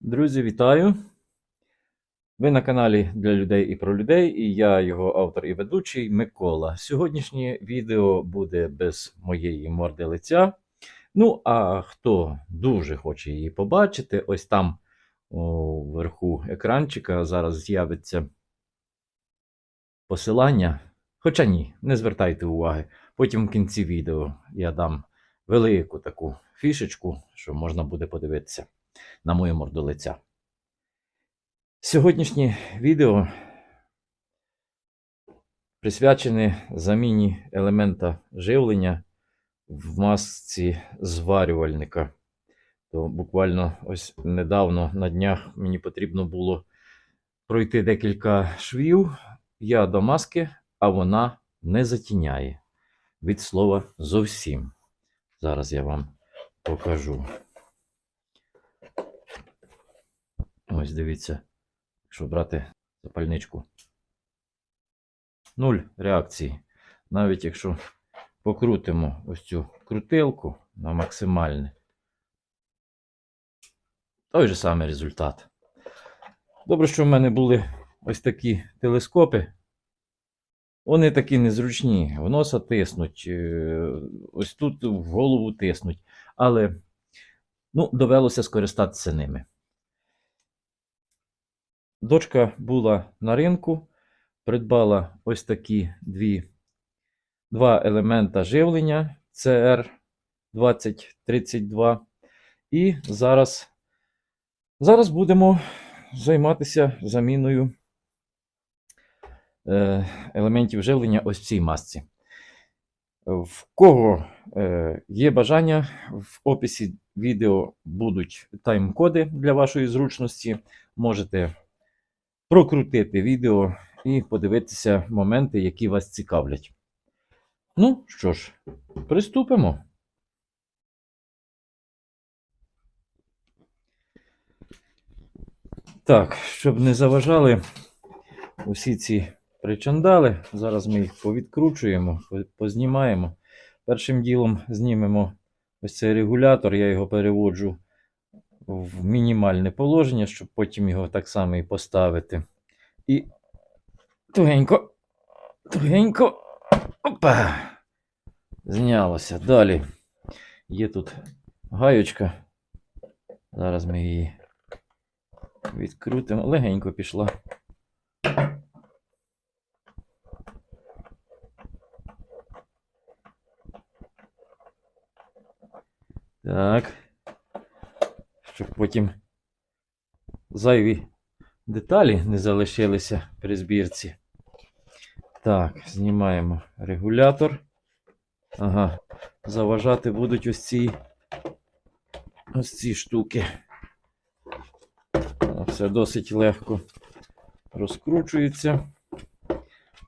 Друзі, вітаю! Ви на каналі для людей і про людей, і я його автор і ведучий Микола. Сьогоднішнє відео буде без моєї морди лиця. Ну, а хто дуже хоче її побачити, ось там о, вверху екранчика зараз з'явиться посилання. Хоча ні, не звертайте уваги. Потім в кінці відео я дам велику таку фішечку, що можна буде подивитися на мою морду лиця. Сьогоднішнє відео присвячене заміні елемента живлення в масці зварювальника. То буквально ось недавно на днях мені потрібно було пройти декілька швів. Я до маски, а вона не затіняє. Від слова зовсім. Зараз я вам покажу. Ось дивіться, якщо брати запальничку. Нуль реакції. Навіть якщо покрутимо ось цю крутилку на максимальне, той же самий результат. Добре, що в мене були ось такі телескопи. Вони такі незручні, в носа тиснуть, е, ось тут в голову тиснуть. Але ну, довелося скористатися ними. Дочка була на ринку, придбала ось такі дві, два елемента живлення CR2032. І зараз, зараз будемо займатися заміною е, елементів живлення ось в цій масці. В кого е, є бажання, в описі відео будуть тайм-коди для вашої зручності. Можете прокрутити відео і подивитися моменти, які вас цікавлять. Ну що ж, приступимо. Так, щоб не заважали усі ці причандали, зараз ми їх повідкручуємо, познімаємо. Першим ділом знімемо ось цей регулятор, я його переводжу в мінімальне положення, щоб потім його так само і поставити. І тугенько, тугенько. Опа! Знялося. Далі. Є тут гаючка. Зараз ми її відкрутимо. Легенько пішла. Так. Щоб потім зайві деталі не залишилися при збірці. Так, знімаємо регулятор. Ага, заважати будуть ось ці ось ці штуки. Все досить легко розкручується.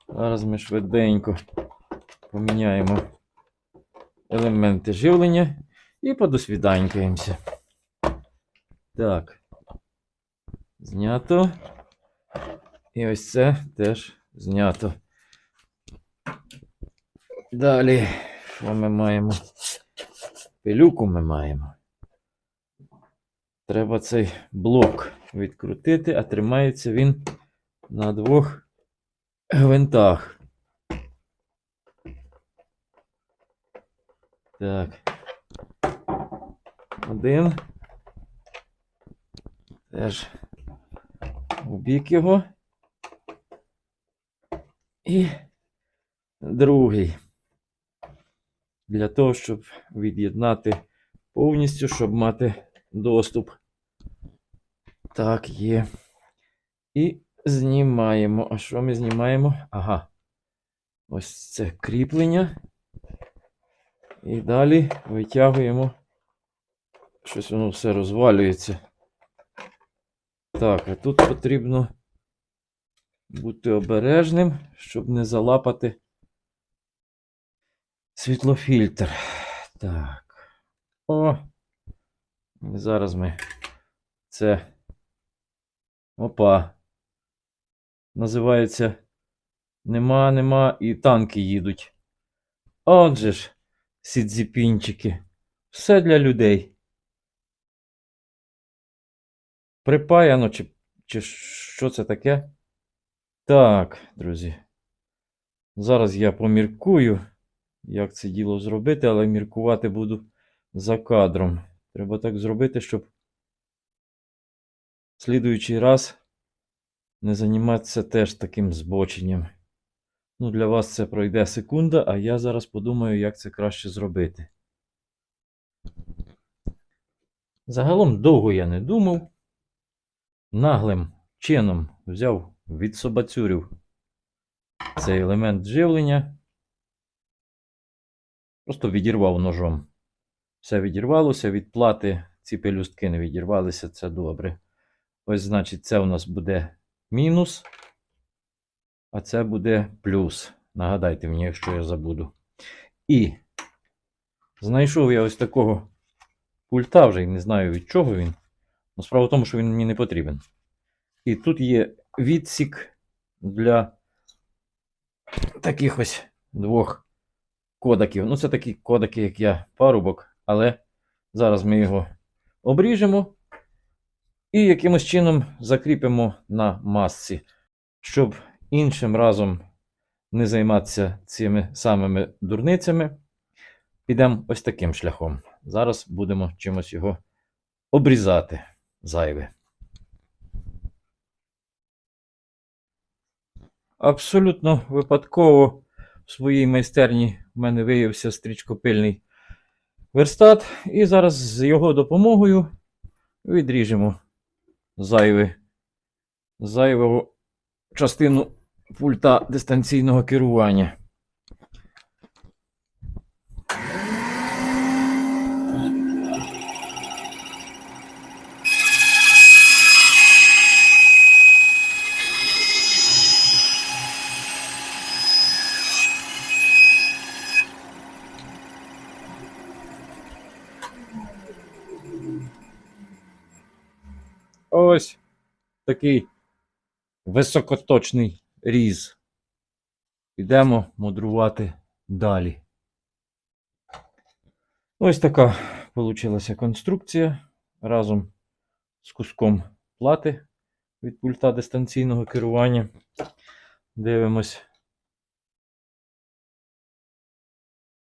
Зараз ми швиденько поміняємо елементи живлення і подосвіданькаємося. Так. Знято. І ось це теж знято. Далі, що ми маємо? Пилюку ми маємо. Треба цей блок відкрутити, а тримається він на двох гвинтах. Так. Один. Теж у бік його. І другий. Для того, щоб від'єднати повністю, щоб мати доступ. Так, є. І знімаємо. А що ми знімаємо? Ага. Ось це кріплення. І далі витягуємо. Щось воно все розвалюється. Так, а тут потрібно бути обережним, щоб не залапати світлофільтр. Так. О! І зараз ми це. Опа. Називається Нема, нема і танки їдуть. Отже ж, сідзіпінчики. Все для людей. Припаяно, чи, чи що це таке. Так, друзі. Зараз я поміркую, як це діло зробити, але міркувати буду за кадром. Треба так зробити, щоб в слідуючий раз не займатися теж таким збоченням. Ну, для вас це пройде секунда, а я зараз подумаю, як це краще зробити. Загалом довго я не думав. Наглим чином взяв відсобацюрив цей елемент живлення. Просто відірвав ножом. Все відірвалося, від плати ці пелюстки не відірвалися, це добре. Ось, значить, це у нас буде мінус, а це буде плюс. Нагадайте мені, якщо я забуду. І знайшов я ось такого пульта, вже й не знаю від чого він. Но справа в тому, що він мені не потрібен. І тут є відсік для таких ось двох кодаків. Ну, це такі кодаки, як я, парубок, але зараз ми його обріжемо і якимось чином закріпимо на масці, щоб іншим разом не займатися цими самими дурницями. Підемо ось таким шляхом. Зараз будемо чимось його обрізати зайве. Абсолютно випадково в своїй майстерні в мене виявився стрічкопильний верстат, і зараз з його допомогою відріжемо зайве, зайву частину пульта дистанційного керування. Ось такий високоточний різ. Підемо мудрувати далі. Ось така получилася конструкція разом з куском плати від пульта дистанційного керування. Дивимось.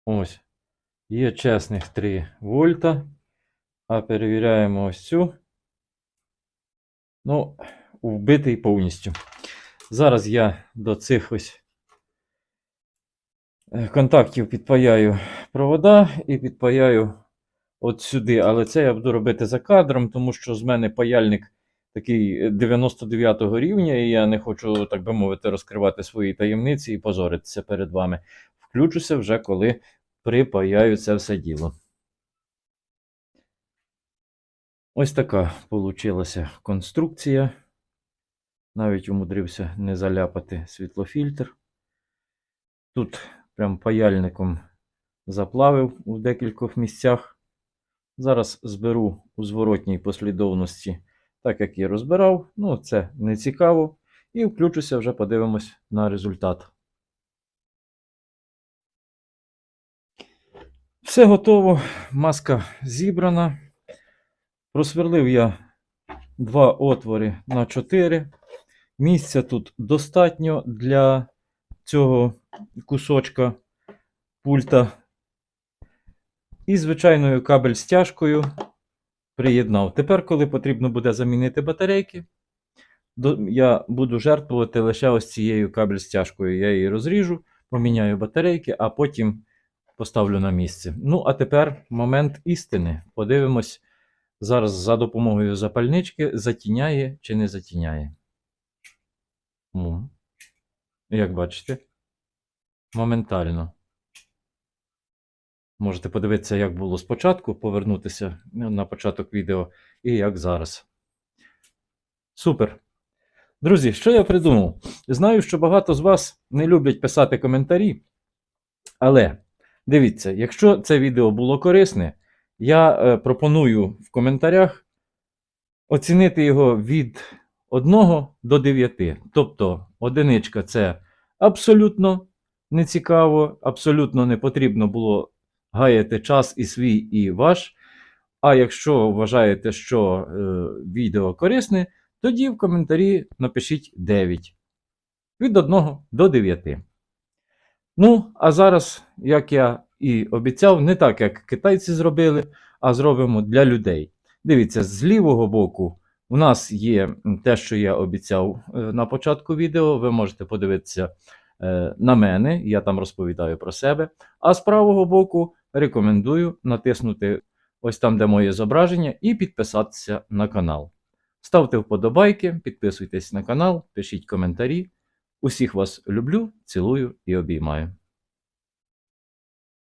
Ось. Є чесних 3 вольта. А перевіряємо ось цю. Ну, вбитий повністю. Зараз я до цих ось е, контактів підпаяю провода і підпаяю от сюди. Але це я буду робити за кадром, тому що з мене паяльник такий 99-го рівня, і я не хочу, так би мовити, розкривати свої таємниці і позоритися перед вами. Включуся вже, коли припаяю це все діло. Ось така получилася конструкція. Навіть умудрився не заляпати світлофільтр. Тут прям паяльником заплавив у декількох місцях. Зараз зберу у зворотній послідовності, так як і розбирав. Ну, це не цікаво. І включуся, вже подивимось на результат. Все готово. Маска зібрана. Просверлив я два отвори на 4. Місця тут достатньо для цього кусочка пульта. І звичайною кабель стяжкою приєднав. Тепер, коли потрібно буде замінити батарейки, я буду жертвувати лише ось цією кабель стяжкою. Я її розріжу, поміняю батарейки, а потім поставлю на місце. Ну, а тепер момент істини. Подивимось. Зараз за допомогою запальнички затіняє чи не затіняє. Ну, як бачите, моментально. Можете подивитися, як було спочатку, повернутися ну, на початок відео і як зараз. Супер. Друзі, що я придумав? Знаю, що багато з вас не люблять писати коментарі. Але дивіться, якщо це відео було корисне, я е, пропоную в коментарях оцінити його від 1 до 9. Тобто, одиничка це абсолютно нецікаво, абсолютно не потрібно було гаяти час і свій, і ваш. А якщо вважаєте, що е, відео корисне, тоді в коментарі напишіть 9. Від 1 до 9. Ну, а зараз, як я і обіцяв, не так, як китайці зробили, а зробимо для людей. Дивіться, з лівого боку у нас є те, що я обіцяв е, на початку відео. Ви можете подивитися е, на мене, я там розповідаю про себе. А з правого боку рекомендую натиснути ось там, де моє зображення, і підписатися на канал. Ставте вподобайки, підписуйтесь на канал, пишіть коментарі. Усіх вас люблю, цілую і обіймаю.